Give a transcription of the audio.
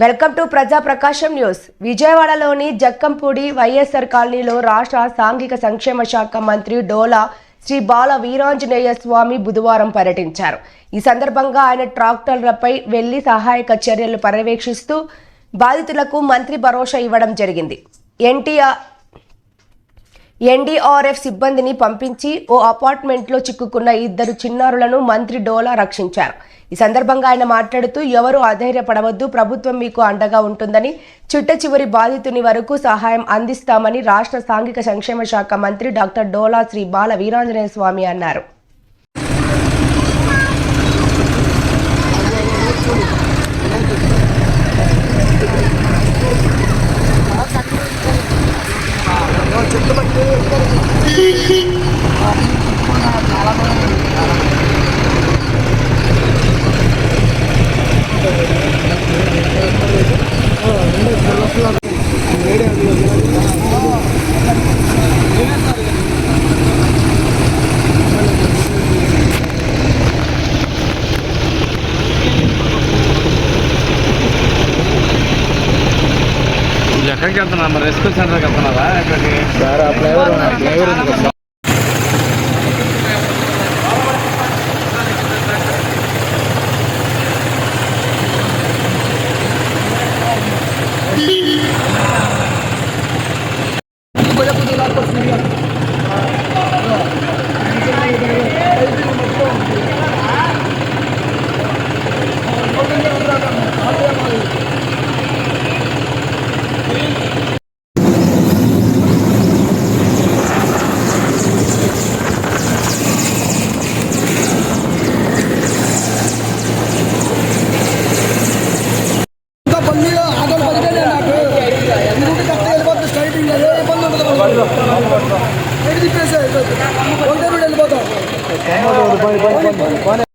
Welcome to ప్రజా ప్రకాశం news. విజయవాడలోని జక్కంపూడి వైఎస్ఆర్ కాలనీలో రాష్ట్ర సాంఘిక సంక్షేమ శాఖ మంత్రి డోలా శ్రీ బాల వీరాంజనేయ స్వామి బుధవారం పర్యటించారు. ఈ సందర్భంగా ఆయన ట్రాక్టర్లపై వెళ్ళి సహాయక చర్యలు పర్యవేక్షిస్తూ బాధితులకు మంత్రి భరోసా ఇవ్వడం జరిగింది. ఎన్టీఆర్ ఎన్డీఆర్ఎఫ్ సిబ్బందిని పంపించి ఓ అపార్ట్మెంట్లో చిక్కుకున్న ఇద్దరు చిన్నారులను మంత్రి డోలా రక్షించారు. ఈ సందర్భంగా ఆయన మాట్లాడుతూ ఎవరు అధైర్యపడవద్దు ప్రభుత్వం మీకు అండగా ఉంటుందని చిట్ట చివరి బాధితుని వరకు సహాయం అందిస్తామని రాష్ట్ర సాంఘిక సంక్షేమ శాఖ మంత్రి డాక్టర్ డోలా శ్రీ బాల వీరాంజనేయ స్వామి అన్నారు ఎక్కడికి వెళ్తున్నారు మరి రెస్క్యూ సెంటర్కి వెళ్తున్నారా ఎక్కడికి? ¿Qué?